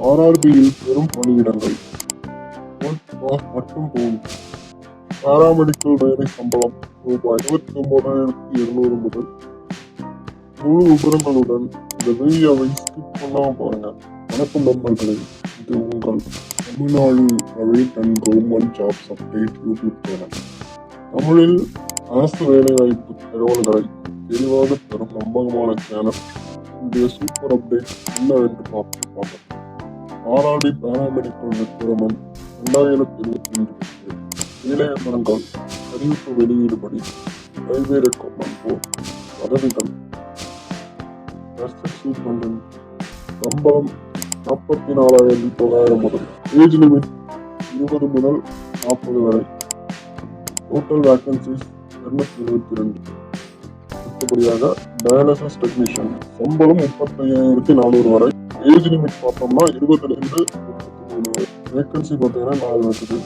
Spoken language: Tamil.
ஆர்ஆர்பியில் பெரும் பணியிடங்கள். மட்டும் போகும். பாராமெடிக்கல் வேலை சம்பளம் ரூபாய் இருபத்தி ஒன்பதாயிரத்தி இருநூறு முதல் முழு விவரங்களுடன் இந்த வீடியோவை ஸ்கிப் பண்ணாமல் பாருங்க. வணக்கம் நண்பர்களே இது உங்கள் Tamil Nadu private and government jobs update YouTube channel. தமிழில் அரசு வேலைவாய்ப்பு தகவல்களை தெளிவாக தரும் நம்பகமான சேனல். இன்றைய சூப்பர் அப்டேட் என்னவென்று பார்த்து பார்ப்போம். ஆர்ஆர்டி பாராமெடிக்கல் திருமணம் ரெண்டாயிரத்தி இருபத்தி ஒன்று இளைய மரங்கள் அறிவிப்பு வெளியீடுபடி ரயில்வே ரெக்ரூட்மெண்ட் பதவிகள் சம்பளம் நாற்பத்தி நாலாயிரத்தி தொள்ளாயிரம் முதல் ஏஜ் லிமிட் இருபது முதல் நாற்பது வரை. டோட்டல் வேக்கன்சிஸ் இருநூத்தி இருபத்தி ரெண்டு. அடுத்தபடியாக டயாலிசிஸ் டெக்னீஷியன் சம்பளம் முப்பத்தையாயிரத்தி நானூறு வரை. ஏஜ் லிமிட் பார்த்தோம்னா இருபதுல இருந்து முப்பத்தி மூணு. வரை பார்த்தீங்கன்னா நாலு இருக்குது